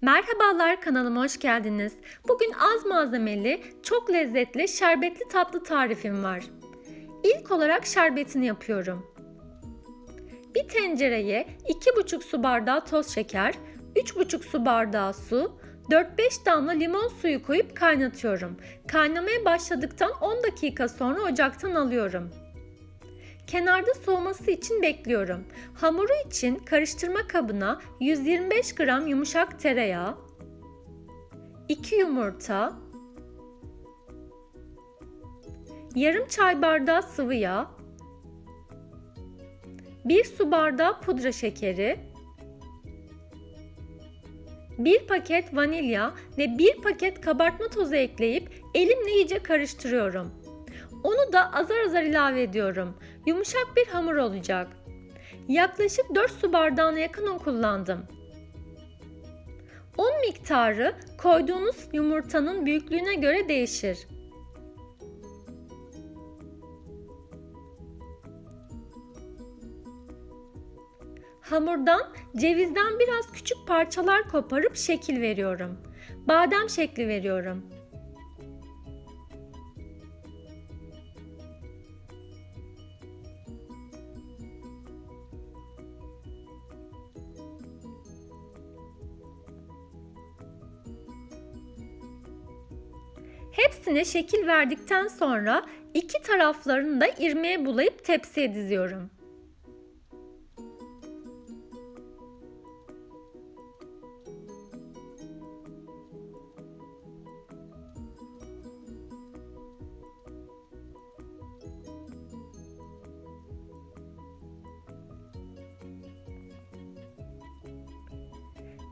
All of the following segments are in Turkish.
Merhabalar kanalıma hoş geldiniz. Bugün az malzemeli, çok lezzetli, şerbetli tatlı tarifim var. İlk olarak şerbetini yapıyorum. Bir tencereye 2,5 su bardağı toz şeker, 3,5 su bardağı su, 4-5 damla limon suyu koyup kaynatıyorum. Kaynamaya başladıktan 10 dakika sonra ocaktan alıyorum. Kenarda soğuması için bekliyorum. Hamuru için karıştırma kabına 125 gram yumuşak tereyağı, 2 yumurta, yarım çay bardağı sıvı yağ, 1 su bardağı pudra şekeri, 1 paket vanilya ve 1 paket kabartma tozu ekleyip elimle iyice karıştırıyorum. Onu da azar azar ilave ediyorum. Yumuşak bir hamur olacak. Yaklaşık 4 su bardağına yakın un kullandım. Un miktarı koyduğunuz yumurtanın büyüklüğüne göre değişir. Hamurdan cevizden biraz küçük parçalar koparıp şekil veriyorum. Badem şekli veriyorum. Hepsine şekil verdikten sonra iki taraflarını da irmiğe bulayıp tepsiye diziyorum.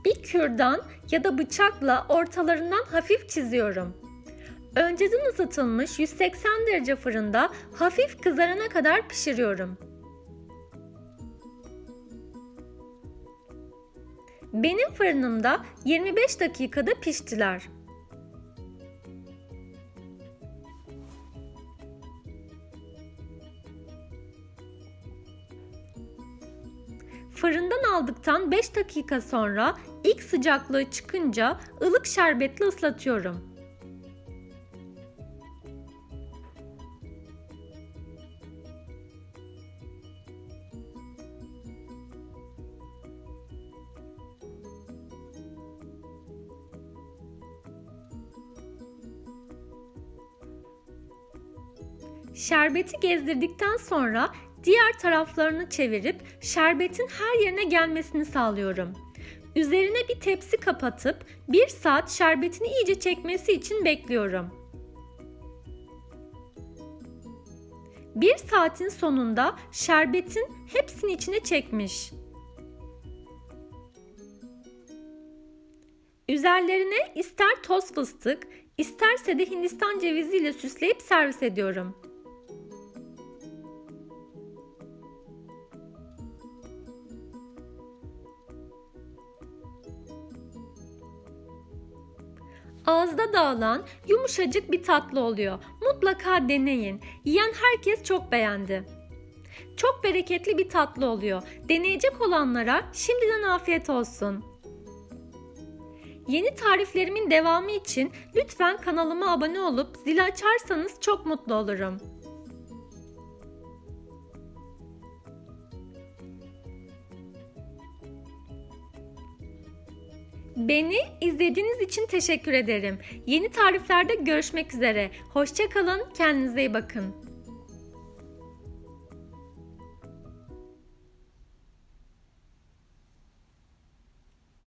Bir kürdan ya da bıçakla ortalarından hafif çiziyorum. Önceden ısıtılmış 180 derece fırında hafif kızarana kadar pişiriyorum. Benim fırınımda 25 dakikada piştiler. Fırından aldıktan 5 dakika sonra ilk sıcaklığı çıkınca ılık şerbetle ıslatıyorum. Şerbeti gezdirdikten sonra diğer taraflarını çevirip şerbetin her yerine gelmesini sağlıyorum. Üzerine bir tepsi kapatıp 1 saat şerbetini iyice çekmesi için bekliyorum. 1 saatin sonunda şerbetin hepsini içine çekmiş. Üzerlerine ister toz fıstık, isterse de Hindistan cevizi ile süsleyip servis ediyorum. Ağızda dağılan yumuşacık bir tatlı oluyor. Mutlaka deneyin. Yiyen herkes çok beğendi. Çok bereketli bir tatlı oluyor. Deneyecek olanlara şimdiden afiyet olsun. Yeni tariflerimin devamı için lütfen kanalıma abone olup zili açarsanız çok mutlu olurum. Beni izlediğiniz için teşekkür ederim. Yeni tariflerde görüşmek üzere. Hoşçakalın, kendinize iyi bakın.